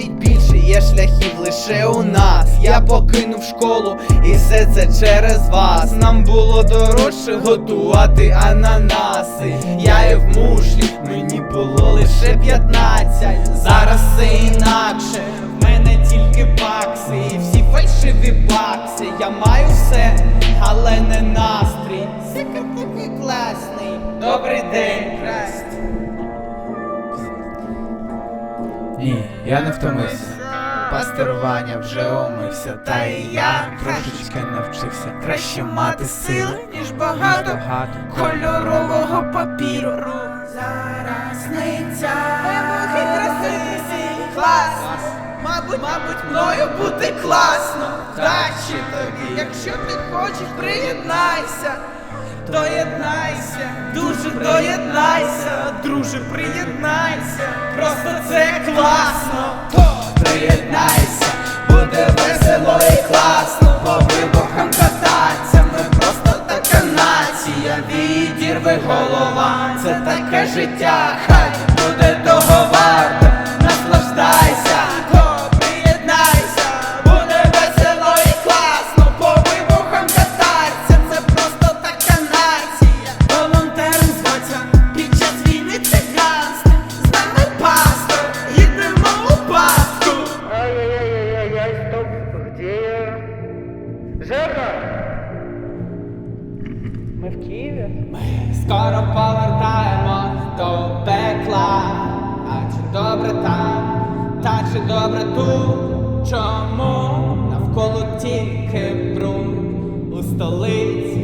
навіть більше є шляхів лише у нас. Я покинув школу, і все це через вас. Нам було дорожче готувати ананаси. Я і в мушлі, мені було лише 15 Зараз все інакше, в мене тільки бакси, і всі фальшиві бакси. Я маю все, але не настрій. Сикар такий класний. Добрий день, красть. Я не втомився. Пастерування вже умився, та і я трошечки навчився. Краще мати сили, ніж багато кольорового папіру. Зараз сниться вимоги красиві класно Мабуть, мабуть, мною бути класно Краще тобі, якщо ти хочеш, приєднайся Доєднайся, дуже доєднайся, друже, приєднайся, просто це класно. Приєднайся, буде весело і класно, по вибухам кататься, ми просто така нація, відірви голова, це таке життя, хай буде Киеве? Скоро повертаємось до пекла, а чи добре там, та чи добре тут, чому навколо тільки бруд? У столиці